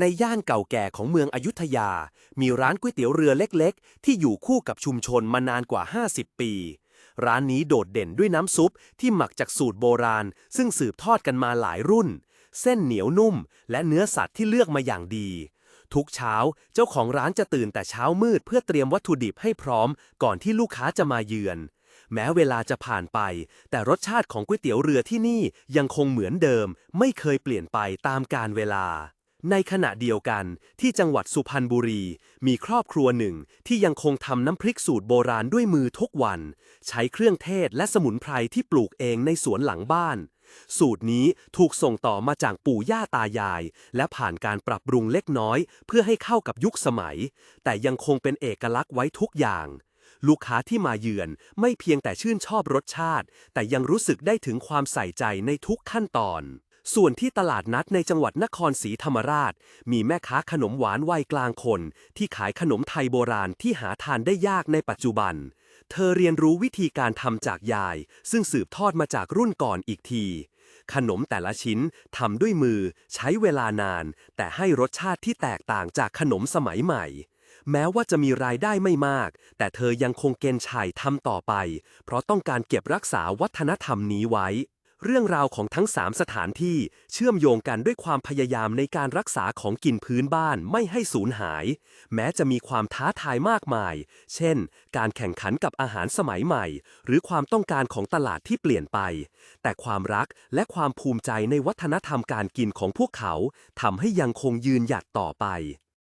ในย่านเก่าแก่ของเมืองอยุธยา มีร้านก๋วยเตี๋ยวเรือเล็กๆ ที่อยู่คู่กับชุมชนมานานกว่า 50 ปี ร้านนี้โดดเด่นด้วยน้ำซุปที่หมักจากสูตรโบราณ ซึ่งสืบทอดกันมาหลายรุ่น เส้นเหนียวนุ่ม และเนื้อสัตว์ที่เลือกมาอย่างดี ทุกเช้าเจ้าของร้านจะตื่นแต่เช้ามืดเพื่อเตรียมวัตถุดิบให้พร้อม ก่อนที่ลูกค้าจะมาเยือน แม้เวลาจะผ่านไป แต่รสชาติของก๋วยเตี๋ยวเรือที่นี่ยังคงเหมือนเดิม ไม่เคยเปลี่ยนไปตามกาลเวลา ในขณะเดียวกันที่จังหวัดสุพรรณบุรี มีครอบครัวหนึ่งที่ยังคงทำน้ำพริกสูตรโบราณด้วยมือทุกวัน ใช้เครื่องเทศและสมุนไพรที่ปลูกเองในสวนหลังบ้าน สูตรนี้ถูกส่งต่อมาจากปู่ย่าตายาย และผ่านการปรับปรุงเล็กน้อย เพื่อให้เข้ากับยุคสมัย แต่ยังคงเป็นเอกลักษณ์ไว้ทุกอย่าง ลูกค้าที่มาเยือนไม่เพียงแต่ชื่นชอบรสชาติ แต่ยังรู้สึกได้ถึงความใส่ใจในทุกขั้นตอน ส่วนที่ตลาดนัดในจังหวัดนครศรีธรรมราช มีแม่ค้าขนมหวานวัยกลางคน ที่ขายขนมไทยโบราณที่หาทานได้ยากในปัจจุบัน เธอเรียนรู้วิธีการทำจากยาย ซึ่งสืบทอดมาจากรุ่นก่อนอีกที ขนมแต่ละชิ้นทำด้วยมือ ใช้เวลานาน แต่ให้รสชาติที่แตกต่างจากขนมสมัยใหม่ แม้ว่าจะมีรายได้ไม่มาก แต่เธอยังคงเกณฑ์ชัยทำต่อไป เพราะต้องการเก็บรักษาวัฒนธรรมนี้ไว้ เรื่องราวของทั้ง3สถานที่เชื่อมโยงกันด้วยความพยายามในการรักษาของกินพื้นบ้านไม่ให้สูญหาย แม้จะมีความท้าทายมากมาย เช่น การแข่งขันกับอาหารสมัยใหม่ หรือความต้องการของตลาดที่เปลี่ยนไป แต่ความรักและความภูมิใจในวัฒนธรรมการกินของพวกเขาทำให้ยังคงยืนหยัดต่อไป